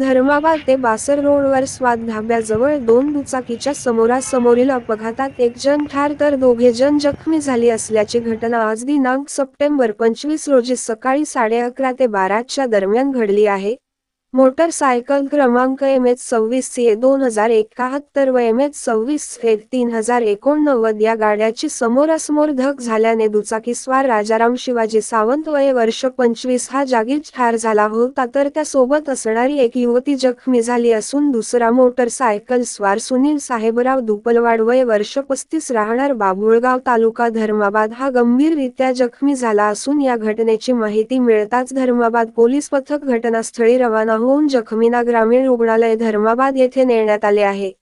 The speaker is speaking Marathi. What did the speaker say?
धर्माबाद ते बासर रोडवर स्वाद धाब्याजवळ दोन दुचाकीच्या समोरासमोरील अपघातात एक जण ठार तर दोघे जण जखमी झाली असल्याची घटना आज दिनांक सप्टेंबर पंचवीस रोजी सकाळी साडे अकरा ते बाराच्या दरम्यान घडली आहे. मोटरसायकल क्रमांक एम एच सव्वीस ए दोन हजार एकाहत्तर व एम एच सव्वीस ए तीन हजार एकोणनव्वद या गाड्याची समोरासमोर धक झाल्याने दुचाकीस्वार राजाराम शिवाजी सावंत वय वर्ष पंचवीस हा जागीच ठार झाला होता तर त्यासोबत असणारी एक युवती जखमी झाली असून दुसरा मोटरसायकल स्वार सुनील साहेबराव दुपलवाड वय वर्ष पस्तीस राहणार बाभुळगाव तालुका धर्माबाद हा गंभीररित्या जखमी झाला असून या घटनेची माहिती मिळताच धर्माबाद पोलीस पथक घटनास्थळी रवाना होऊन जखमींना ग्रामीण रुग्णालय धर्माबाद येथे नेण्यात आले आहे.